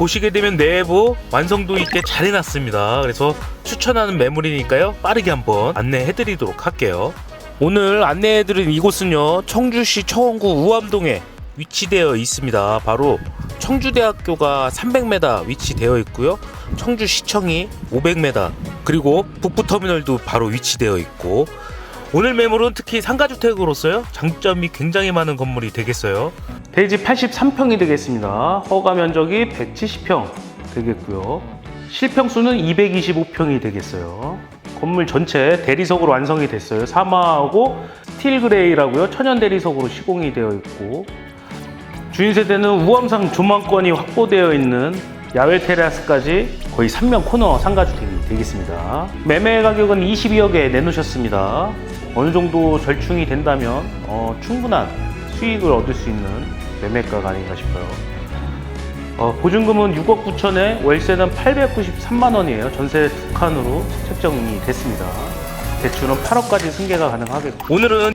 보시게 되면 내부 완성도 있게 잘 해놨습니다. 그래서 추천하는 매물이니까요. 빠르게 한번 안내해드리도록 할게요. 오늘 안내해드린 이곳은요. 청주시 청원구 우암동에 위치되어 있습니다. 바로 청주대학교가 300m 위치되어 있고요. 청주시청이 500m 그리고 북부터미널도 바로 위치되어 있고 오늘 매물은 특히 상가주택으로서요 장점이 굉장히 많은 건물이 되겠어요. 대지 83평이 되겠습니다. 허가 면적이 170평 되겠고요. 실평수는 225평이 되겠어요. 건물 전체 대리석으로 완성이 됐어요. 사마하고 스틸 그레이라고요. 천연 대리석으로 시공이 되어 있고 주인 세대는 우암상 조망권이 확보되어 있는 야외 테라스까지 거의 3면 코너 상가주택이 되겠습니다. 매매 가격은 22억에 내놓으셨습니다. 어느 정도 절충이 된다면 어, 충분한 수익을 얻을 수 있는 매매가가 아닌가 싶어요. 어, 보증금은 6억 9천에 월세는 893만 원이에요. 전세 두 칸으로 책정이 됐습니다. 대출은 8억까지 승계가 가능하겠고 오늘은